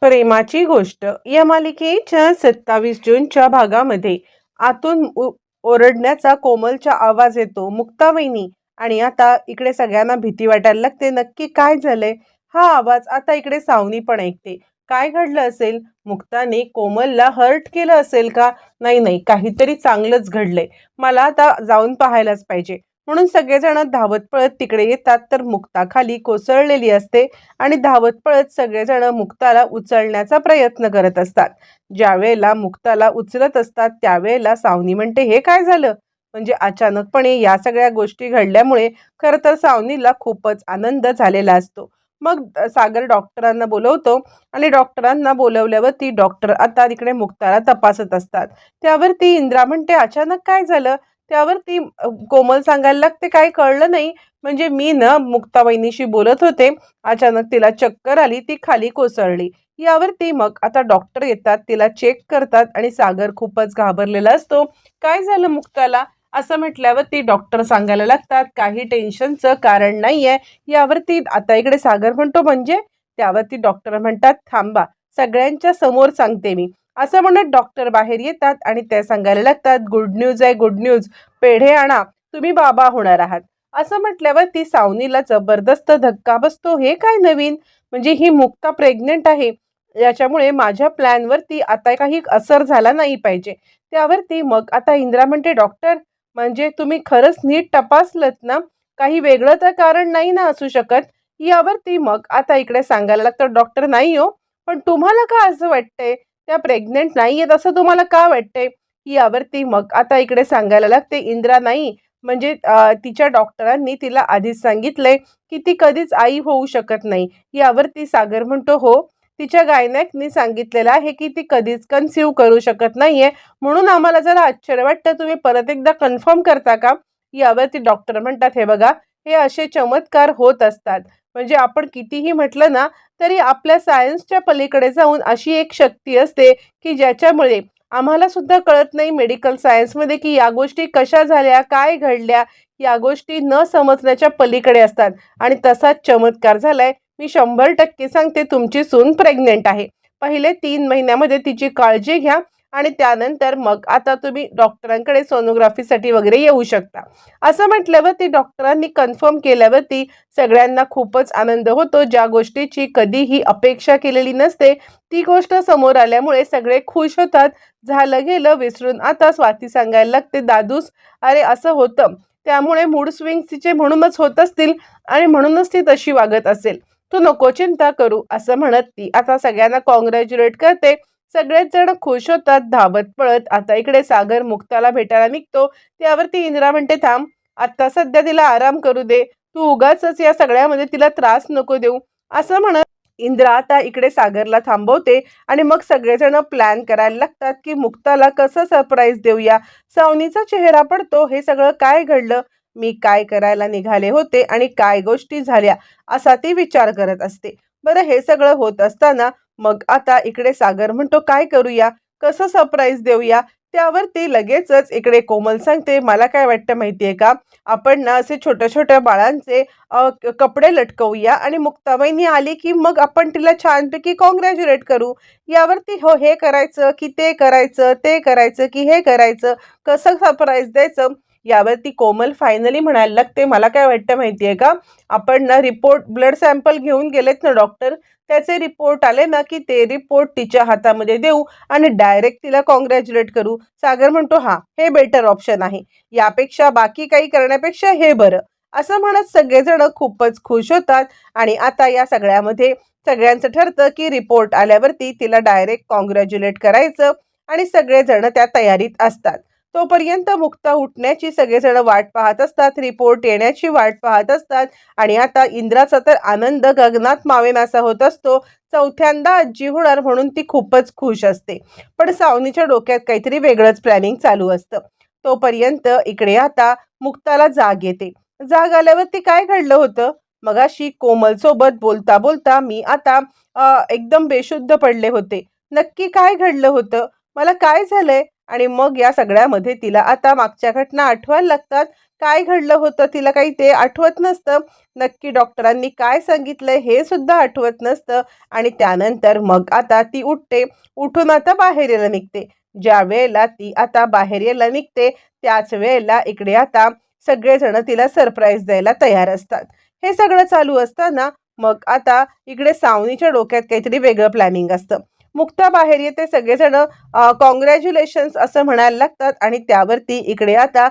प्रेमाची गोष्ट. या मालिकेच्या सत्तावीस जूनच्या भागामध्ये आतून उ- ओरडण्याचा कोमलचा आवाज येतो. मुक्तावहिनी आणि आता इकडे सगळ्यांना भीती वाटायला लागते. नक्की काय झालंय? हा आवाज आता इकडे सावनी पण ऐकते. काय घडलं असेल? मुक्ताने कोमलला हर्ट केलं असेल का? नाही नाही काहीतरी चांगलंच घडलंय. मला आता जाऊन पाहायलाच पाहिजे. म्हणून सगळेजण धावत पळत तिकडे येतात तर मुक्ता खाली कोसळलेली असते आणि धावत पळत सगळेजण मुक्ताला उचलण्याचा प्रयत्न करत असतात. ज्या वेळेला मुक्ताला उचलत असतात त्यावेळेला सावनी म्हणते हे काय झालं? म्हणजे अचानकपणे या सगळ्या गोष्टी घडल्यामुळे खरं तर सावनीला खूपच आनंद झालेला असतो. मग सागर डॉक्टरांना बोलवतो आणि डॉक्टरांना बोलवल्यावर ती डॉक्टर आता तिकडे मुक्ताला तपासत असतात. त्यावर ती इंद्रा म्हणते अचानक काय झालं? त्यावर ती कोमल सांगायला लागते काय कळलं नाही. म्हणजे मी ना मुक्ताबाईनीशी बोलत होते. अचानक तिला चक्कर आली ती खाली कोसळली. यावर ती मग आता डॉक्टर येतात तिला चेक करतात आणि सागर खूपच घाबरलेला असतो. काय झालं मुक्ताला? असं म्हटल्यावर ती डॉक्टर सांगायला लागतात काही टेन्शनचं कारण नाही आहे यावरती आता इकडे सागर म्हणतो म्हणजे? त्यावरती डॉक्टर म्हणतात थांबा सगळ्यांच्या समोर सांगते मी. असं म्हणत डॉक्टर बाहेर येतात आणि त्या सांगायला लागतात गुड न्यूज आहे गुड न्यूज. पेढे आणा. तुम्ही बाबा होणार आहात. असं म्हटल्यावर ती सावनीला जबरदस्त धक्का बसतो. हे काय नवीन? म्हणजे ही मुक्ता प्रेग्नेंट आहे. याच्यामुळे माझ्या प्लॅनवरती आता काही असर झाला नाही पाहिजे. त्यावरती मग आता इंदिरा म्हणते डॉक्टर म्हणजे तुम्ही खरंच नीट तपासलत ना? काही वेगळं तर कारण नाही ना असू शकत? यावरती मग आता इकडे सांगायला लागतं डॉक्टर नाही हो. पण तुम्हाला का असं वाटतंय? त्या प्रेग्नेंट नाही आहेत असं तुम्हाला का वाटतंय? यावरती मग आता इकडे सांगायला लागते. इंदिरा नाही म्हणजे तिच्या डॉक्टरांनी तिला आधीच सांगितलंय की ती कधीच आई होऊ शकत नाही. यावरती सागर म्हणतो हो तिच्या गायनॅकनी सांगितलेलं आहे की ती कधीच कन्सिव्ह करू शकत नाहीये. म्हणून आम्हाला जरा आश्चर्य वाटतं. तुम्ही परत एकदा कन्फर्म करता का? यावरती डॉक्टर म्हणतात. हे बघा हे असे चमत्कार होत असतात. म्हणजे आपण कितीही म्हटलं ना तरी आपल्या सायन्सच्या पलीकडे जाऊन अशी एक शक्ती असते की ज्याच्यामुळे आम्हाला सुद्धा कळत नाही मेडिकल सायन्समध्ये की या गोष्टी कशा झाल्या काय घडल्या या गोष्टी न समजण्याच्या पलीकडे असतात. आणि तसाच चमत्कार झालाय. मी शंभर टक्के सांगते तुमची सून प्रेग्नेंट आहे. पहिले तीन महिन्यामध्ये तिची काळजी घ्या. आणि त्यानंतर मग आता तुम्ही डॉक्टरांकडे सोनोग्राफीसाठी वगैरे येऊ शकता. असं म्हटल्यावर ती डॉक्टरांनी कन्फर्म केल्यावरती सगळ्यांना खूपच आनंद होतो. ज्या गोष्टीची कधीही अपेक्षा केलेली नसते ती गोष्ट समोर आल्यामुळे सगळे खुश होतात. झालं गेलं विसरून आता स्वाती सांगायला लागते दादूस अरे असं होतं. त्यामुळे मूड स्विंग तिचे म्हणूनच होत असतील आणि म्हणूनच ती तशी वागत असेल. तू नको चिंता करू असं म्हणत ती. आता सगळ्यांना कॉंग्रॅच्युलेट करते. सगळेच जण खुश होतात धावत पळत. आता इकडे सागर मुक्ताला भेटायला निघतो. त्यावरती इंदिरा म्हणते थांब आता सध्या तिला आराम करू दे. तू उगाच या सगळ्यामध्ये तिला त्रास नको देऊ. असं म्हणत इंदिरा आता इकडे सागरला थांबवते आणि मग सगळेजण प्लॅन करायला लागतात की मुक्ताला कसं सरप्राईज देऊया. सावनीचा चेहरा पडतो. हे सगळं काय घडलं? मी काय करायला निघाले होते आणि काय गोष्टी झाल्या? असा ती विचार करत असते. बरं हे सगळं होत असताना मग आता इकडे सागर म्हणतो काय करूया? कसं सरप्राईज देऊया? त्यावर ती लगेचच इकडे कोमल सांगते मला काय वाटतं माहितीये का? आपण ना असे छोट्या छोट्या बाळांचे क- कपडे लटकवूया आणि मुक्ताबाईनी आली की मग आपण तिला छानपैकी कॉंग्रॅच्युलेट करू. यावरती हो हे करायचं की ते करायचं ते करायचं की हे करायचं कसं सरप्राईज द्यायचं? यावरती कोमल फायनली म्हणायला लागते मला काय वाटतं माहिती आहे का? आपण ना रिपोर्ट ब्लड सॅम्पल घेऊन गेलेत ना डॉक्टर त्याचे रिपोर्ट आले ना की ते रिपोर्ट तिच्या हातामध्ये देऊ आणि डायरेक्ट तिला कॉंग्रॅच्युलेट करू. सागर म्हणतो हा हे बेटर ऑप्शन आहे. यापेक्षा बाकी काही करण्यापेक्षा हे बरं. असं म्हणत सगळेजण खूपच खुश होतात आणि आता या सगळ्यामध्ये सगळ्यांचं ठरतं की रिपोर्ट आल्यावरती तिला डायरेक्ट कॉंग्रॅच्युलेट करायचं आणि सगळेजण त्या तयारीत असतात. तोपर्यंत मुक्ता उठण्याची सगळेजण वाट पाहत असतात. रिपोर्ट येण्याची वाट पाहत असतात. आणि आता इंद्राचा तर आनंद गगनात मावेनासा होत असतो. चौथ्यांदा आजी होणार म्हणून ती खूपच खुश असते. पण सावनीच्या डोक्यात काहीतरी वेगळंच प्लॅनिंग चालू असतं. तोपर्यंत इकडे आता मुक्ताला जाग येते. जाग आल्यावर ती काय घडलं होतं? मगाशी कोमल सोबत बोलता बोलता मी आता एकदम बेशुद्ध पडले होते. नक्की काय घडलं होतं? मला काय झालंय? आणि मग या सगळ्यामध्ये तिला आता मागच्या घटना आठवायला लागतात. काय घडलं होतं तिला काही ते आठवत नसतं. नक्की डॉक्टरांनी काय सांगितलंय हे सुद्धा आठवत नसतं. आणि त्यानंतर मग आता ती उठते. उठून आता बाहेर यायला निघते. ज्या वेळेला ती आता बाहेर यायला निघते त्याच वेळेला इकडे आता सगळेजण तिला सरप्राईज द्यायला तयार असतात. हे सगळं चालू असताना मग आता इकडे सावनीच्या डोक्यात काहीतरी वेगळं प्लॅनिंग असतं. मुक्ता बाहेर येते. सगळेजण कॉंग्रॅच्युलेशन्स असं म्हणायला लागतात आणि त्यावरती इकडे आता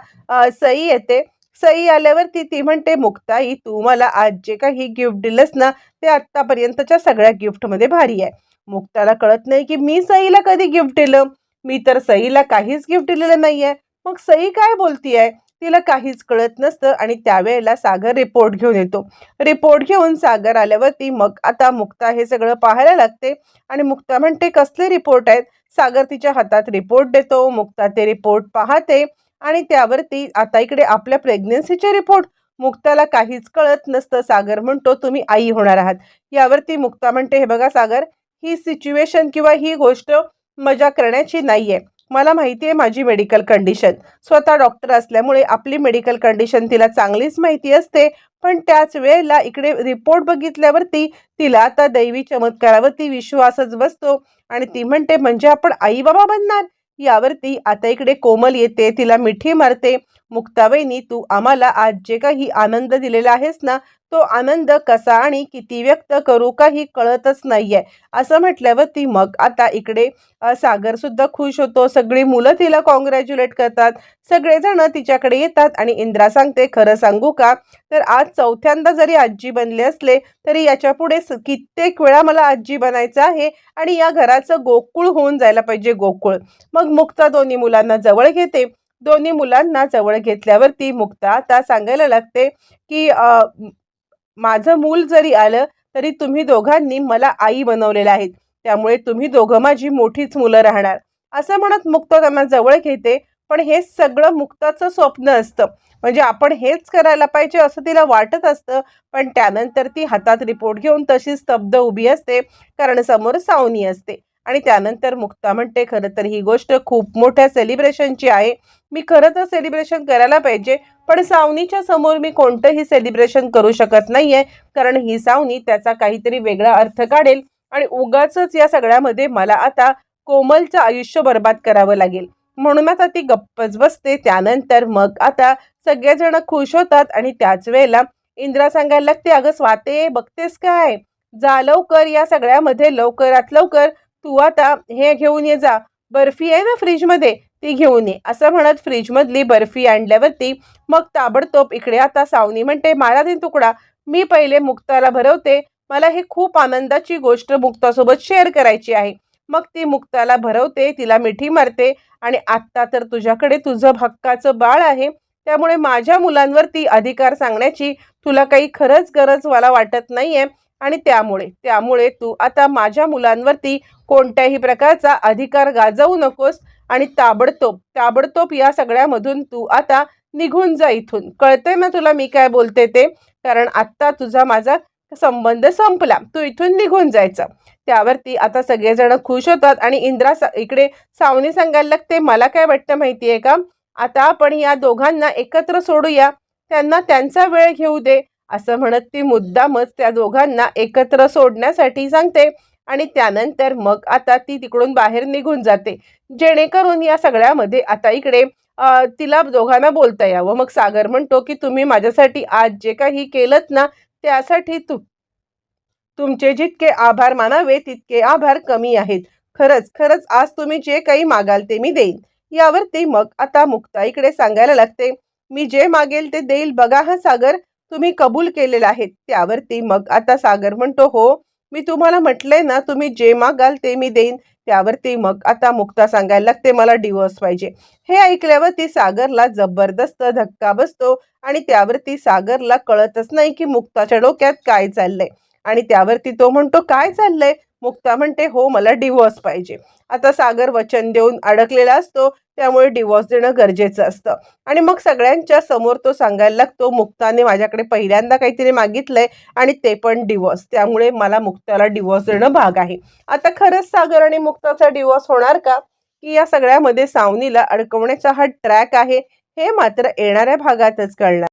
सई येते. सई आल्यावरती ती म्हणते मुक्ताई तू मला आज जे काही गिफ्ट दिलंस ना ते आत्तापर्यंतच्या सगळ्या गिफ्टमध्ये भारी आहे. मुक्ताला कळत नाही की मी सईला कधी गिफ्ट दिलं. मी तर सईला काहीच गिफ्ट दिलेलं नाही आहे मग सई काय बोलतीये? तिला काहीच कळत नसतं आणि त्यावेळेला सागर रिपोर्ट घेऊन येतो. रिपोर्ट घेऊन सागर आल्यावरती मग आता मुक्ता हे सगळं पाहायला लागते आणि मुक्ता म्हणते कसले रिपोर्ट आहेत? सागर तिच्या हातात रिपोर्ट देतो मुक्ता ते रिपोर्ट पाहते आणि त्यावरती आता इकडे आपल्या प्रेग्नन्सीचे रिपोर्ट मुक्ताला काहीच कळत नसतं. सागर म्हणतो तुम्ही आई होणार आहात. यावरती मुक्ता म्हणते हे बघा सागर ही सिच्युएशन किंवा ही गोष्ट मजा करण्याची नाही आहे मला माहिती आहे माझी मेडिकल कंडिशन स्वतः डॉक्टर असल्यामुळे आपली मेडिकल कंडिशन तिला चांगलीच माहिती असते. पण त्याच वेळेला इकडे रिपोर्ट बघितल्यावरती तिला आता दैवी चमत्कारावरती विश्वासच बसतो. आणि ती म्हणते म्हणजे आपण आई बाबा बनणार? यावरती आता इकडे कोमल येते तिला मिठी मारते. मुक्ताबाईनी तू आम्हाला आज जे काही आनंद दिलेला आहेस ना तो आनंद कसा आणि किती व्यक्त करू काही कळतच नाहीये. असं म्हटल्यावरती मग आता इकडे सागरसुद्धा सागर सुद्धा खुश होतो. सगळी मुलं तिला कॉंग्रॅच्युलेट करतात. सगळेजण तिच्याकडे येतात आणि इंद्रा सांगते खरं सांगू का? तर आज चौथ्यांदा जरी आजी बनले असले तरी याच्यापुढे स- कित्येक वेळा मला आजी बनायचं आहे आणि या घराचं गोकुळ होऊन जायला पाहिजे गोकुळ. मग मुक्ता दोन्ही मुलांना जवळ घेते. दोन्ही मुलांना जवळ घेतल्यावरती मुक्ता आता सांगायला लागते की माझं मूल जरी आलं तरी तुम्ही दोघांनी मला आई बनवलेलं आहे त्यामुळे तुम्ही दोघं माझी मोठीच मुलं राहणार. असं म्हणत मुक्त त्यांना जवळ घेते पण हे सगळं मुक्ताचं स्वप्न असतं. म्हणजे आपण हेच करायला पाहिजे असं तिला वाटत असतं पण त्यानंतर ती हातात रिपोर्ट घेऊन तशी स्तब्ध उभी असते कारण समोर सावनी असते. आणि त्यानंतर मुक्ता म्हणते खरं तर ही गोष्ट खूप मोठ्या सेलिब्रेशनची आहे. मी खरं तर सेलिब्रेशन करायला पाहिजे पण सावनीच्या समोर मी कोणतंही सेलिब्रेशन करू शकत नाही आहे कारण ही सावनी त्याचा काहीतरी वेगळा अर्थ काढेल आणि उगाचच या सगळ्यामध्ये मला आता कोमलचं आयुष्य बर्बाद करावं लागेल. म्हणून आता ती गप्पच बसते. त्यानंतर मग आता सगळेजण खुश होतात आणि त्याच वेळेला इंद्रा सांगायला लागते अगं स्वाते बघतेस काय? जा लवकर या सगळ्यामध्ये लवकरात लवकर तू आता हे घेऊन ये जा. बर्फी आहे ना फ्रीजमध्ये? ती घेऊन ये. असं म्हणत फ्रीजमधली बर्फी आणल्यावरती मग ताबडतोब इकडे आता सावनी म्हणते मला दे तुकडा. मी पहिले मुक्ताला भरवते. मला ही खूप आनंदाची गोष्ट मुक्तासोबत शेअर करायची आहे. मग ती मुक्ताला भरवते तिला मिठी मारते आणि आत्ता तर तुझ्याकडे तुझं हक्काचं बाळ आहे. त्यामुळे माझ्या मुलांवरती अधिकार सांगण्याची तुला काही खरंच गरज मला वाटत नाहीये. आणि त्यामुळे त्यामुळे तू आता माझ्या मुलांवरती कोणत्याही प्रकारचा अधिकार गाजवू नकोस आणि ताबडतोब ताबडतोब या सगळ्यामधून तू आता निघून जा इथून. कळतंय ना तुला मी काय बोलते ते? कारण आत्ता तुझा माझा संबंध संपला. तू इथून निघून जायचं. त्यावरती आता सगळेजण खुश होतात आणि इंद्रा सा- इकडे सावनी सांगायला लागते मला काय वाटतं माहिती आहे का? आता आपण या दोघांना एकत्र सोडूया. त्यांना त्यांचा वेळ घेऊ दे. असं म्हणत ती मुद्दामच त्या दोघांना एकत्र सोडण्यासाठी सांगते. आणि त्यानंतर मग आता ती तिकडून बाहेर निघून जाते. जेणेकरून या सगळ्यामध्ये आता इकडे तिला दोघांना बोलता यावं. मग सागर म्हणतो की तुम्ही माझ्यासाठी आज जे काही केलं ना त्यासाठी तू तुमचे जितके आभार मानावे तितके आभार कमी आहेत. खरंच खरंच आज तुम्ही जे काही मागाल ते मी देईन. यावरती मग आता मुक्ता इकडे सांगायला लागते. मी जे मागेल ते देईल. बघा हा सागर. तुम्ही कबूल केलेलं आहेत त्यावरती मग आता सागर म्हणतो हो मी तुम्हाला म्हटलंय ना तुम्ही जे मागाल ते मी देईन त्यावरती मग आता मुक्ता सांगायला लागते मला डिवोर्स पाहिजे. हे ऐकल्यावरती सागरला जबरदस्त धक्का बसतो आणि त्यावरती सागरला कळतच नाही की मुक्ताच्या डोक्यात काय चाललंय. आणि त्यावरती तो म्हणतो काय चाललंय? मुक्ता म्हणते हो मला डिवॉर्स पाहिजे. आता सागर वचन देऊन अडकलेला असतो त्यामुळे डिवॉर्स देणं गरजेचं असतं. आणि मग सगळ्यांच्या समोर तो सांगायला लागतो मुक्ताने माझ्याकडे पहिल्यांदा काहीतरी मागितलंय आणि ते पण डिवॉर्स त्यामुळे मला मुक्ताला डिवॉर्स देणं भाग आहे. आता खरंच सागर आणि मुक्ताचा डिवॉर्स होणार का? की या सगळ्यामध्ये सावनीला अडकवण्याचा हा ट्रॅक आहे हे मात्र येणाऱ्या भागातच कळणार.